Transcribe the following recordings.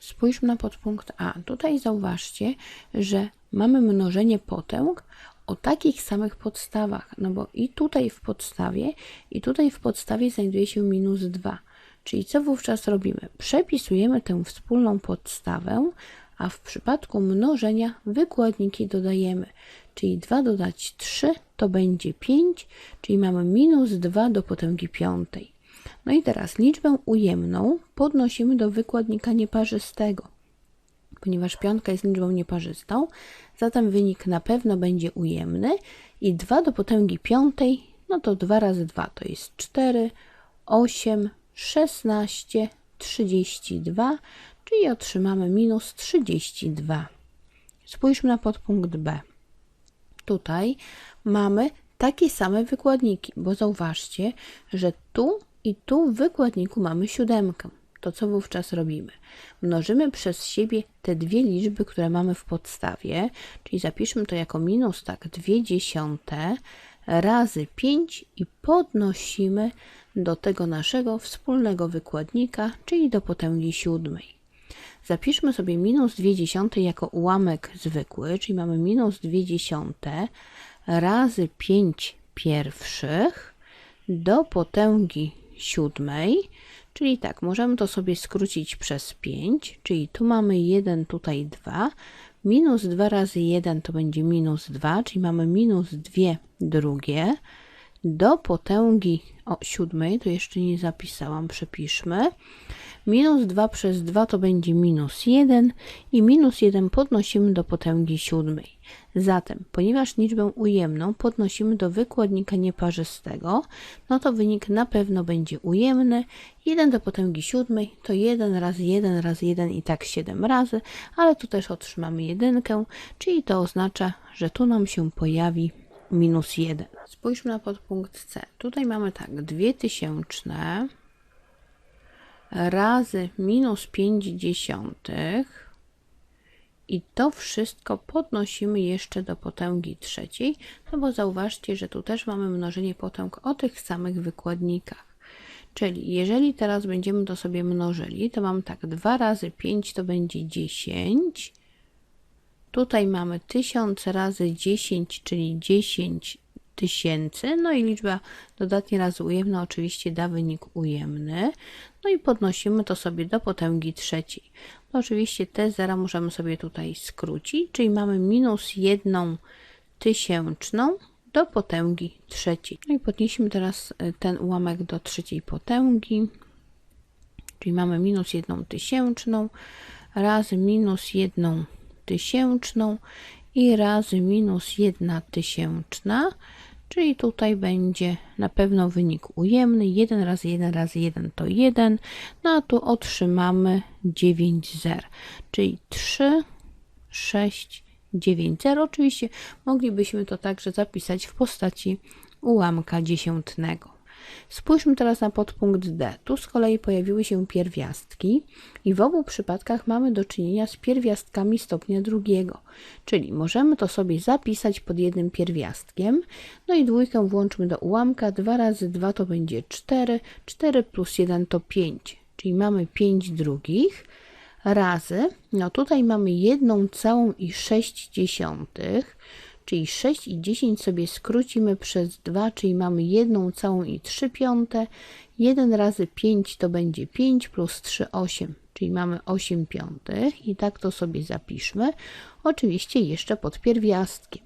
Spójrzmy na podpunkt A. Tutaj zauważcie, że mamy mnożenie potęg o takich samych podstawach, no bo i tutaj w podstawie, i tutaj w podstawie znajduje się minus 2. Czyli co wówczas robimy? Przepisujemy tę wspólną podstawę, a w przypadku mnożenia wykładniki dodajemy. Czyli 2 dodać 3 to będzie 5, czyli mamy minus 2 do potęgi piątej. No i teraz liczbę ujemną podnosimy do wykładnika nieparzystego. Ponieważ piątka jest liczbą nieparzystą, zatem wynik na pewno będzie ujemny i 2 do potęgi piątej, no to 2 razy 2 to jest 4, 8, 16, 32, czyli otrzymamy minus 32. Spójrzmy na podpunkt B. Tutaj mamy takie same wykładniki, bo zauważcie, że tu i tu w wykładniku mamy siódemkę. To co wówczas robimy? Mnożymy przez siebie te dwie liczby, które mamy w podstawie, czyli zapiszmy to jako minus tak 2 dziesiąte razy 5 i podnosimy do tego naszego wspólnego wykładnika, czyli do potęgi siódmej. Zapiszmy sobie minus 2 dziesiąte jako ułamek zwykły, czyli mamy minus 2 dziesiąte razy 5 pierwszych do potęgi siódmej, czyli tak, możemy to sobie skrócić przez 5, czyli tu mamy 1, tutaj 2, minus 2 razy 1 to będzie minus 2, czyli mamy minus 2 drugie, do potęgi o, siódmej, to jeszcze nie zapisałam, przepiszmy, minus 2 przez 2 to będzie minus 1 i minus 1 podnosimy do potęgi siódmej. Zatem, ponieważ liczbę ujemną podnosimy do wykładnika nieparzystego, no to wynik na pewno będzie ujemny. 1 do potęgi siódmej to 1 razy 1 razy 1 i tak 7 razy, ale tu też otrzymamy jedynkę, czyli to oznacza, że tu nam się pojawi minus 1. Spójrzmy na podpunkt C. Tutaj mamy tak, 2000 razy minus 5 dziesiątych i to wszystko podnosimy jeszcze do potęgi trzeciej, no bo zauważcie, że tu też mamy mnożenie potęg o tych samych wykładnikach. Czyli jeżeli teraz będziemy to sobie mnożyli, to mam tak 2 razy 5 to będzie 10. Tutaj mamy 1000 razy 10, czyli 10 tysięcy. No i liczba dodatnie razy ujemna oczywiście da wynik ujemny. No i podnosimy to sobie do potęgi trzeciej. No oczywiście te zera możemy sobie tutaj skrócić, czyli mamy minus jedną tysięczną do potęgi trzeciej. No i podnieśmy teraz e, ten ułamek do trzeciej potęgi, czyli mamy minus jedną tysięczną razy minus jedną tysięczną i razy minus jedna tysięczna Czyli tutaj będzie na pewno wynik ujemny. 1 razy 1 razy 1 to 1. No a tu otrzymamy 9 zer. Czyli 3, 6, 9 zer. Oczywiście moglibyśmy to także zapisać w postaci ułamka dziesiątnego. Spójrzmy teraz na podpunkt D. Tu z kolei pojawiły się pierwiastki i w obu przypadkach mamy do czynienia z pierwiastkami stopnia drugiego, czyli możemy to sobie zapisać pod jednym pierwiastkiem. No i dwójkę włączmy do ułamka. 2 razy 2 to będzie 4, 4 plus 1 to 5, czyli mamy 5 drugich razy, no tutaj mamy jedną całą i 6 dziesiątych, czyli 6 i 10 sobie skrócimy przez 2, czyli mamy 1 całą i 3 piąte. 1 razy 5 to będzie 5 plus 3, 8, czyli mamy 8 piątych i tak to sobie zapiszmy. Oczywiście jeszcze pod pierwiastkiem.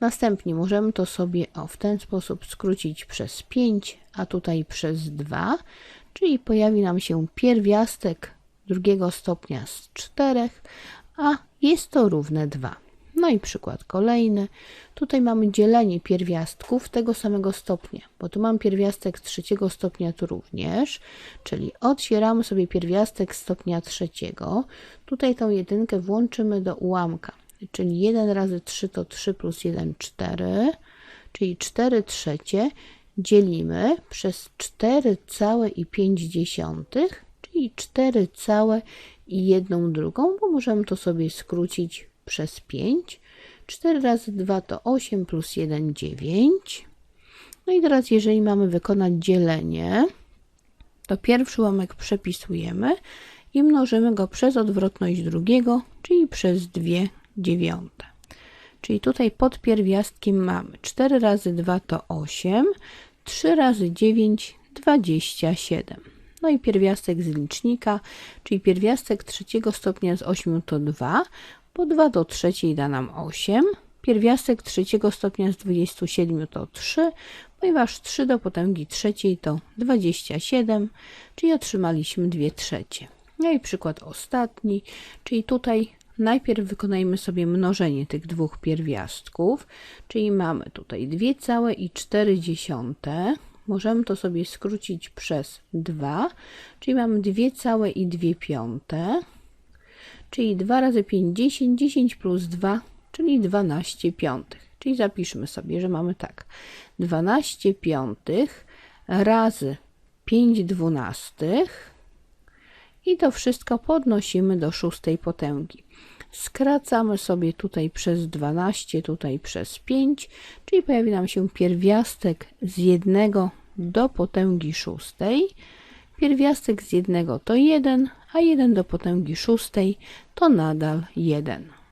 Następnie możemy to sobie o, w ten sposób skrócić przez 5, a tutaj przez 2, czyli pojawi nam się pierwiastek drugiego stopnia z 4, a jest to równe 2. No i przykład kolejny. Tutaj mamy dzielenie pierwiastków tego samego stopnia, bo tu mam pierwiastek trzeciego stopnia tu również, czyli otwieramy sobie pierwiastek stopnia trzeciego. Tutaj tą jedynkę włączymy do ułamka, czyli 1 razy 3 to 3 plus 1, 4, czyli 4 trzecie dzielimy przez 4 całe i 5 dziesiątych, czyli 4 całe i 1 drugą, bo możemy to sobie skrócić przez 5. 4 razy 2 to 8 plus 1 9. No i teraz jeżeli mamy wykonać dzielenie, to pierwszy ułamek przepisujemy i mnożymy go przez odwrotność drugiego, czyli przez 2 dziewiąte. Czyli tutaj pod pierwiastkiem mamy 4 razy 2 to 8, 3 razy 9 27. No i pierwiastek z licznika, czyli pierwiastek trzeciego stopnia z 8 to 2, bo 2 do trzeciej da nam 8. Pierwiastek trzeciego stopnia z 27 to 3, ponieważ 3 do potęgi trzeciej to 27, czyli otrzymaliśmy 2 trzecie. No i przykład ostatni, czyli tutaj najpierw wykonajmy sobie mnożenie tych dwóch pierwiastków, czyli mamy tutaj 2 całe i 4 dziesiąte. Możemy to sobie skrócić przez 2, czyli mamy 2 całe i 2 piąte, czyli 2 razy 5, 10, 10 plus 2, czyli 12 piątych. Czyli zapiszmy sobie, że mamy tak, 12 piątych razy 5 dwunastych i to wszystko podnosimy do szóstej potęgi. Skracamy sobie tutaj przez 12, tutaj przez 5, czyli pojawi nam się pierwiastek z jednego do potęgi szóstej. Pierwiastek z jednego to 1, a 1 do potęgi szóstej to nadal 1.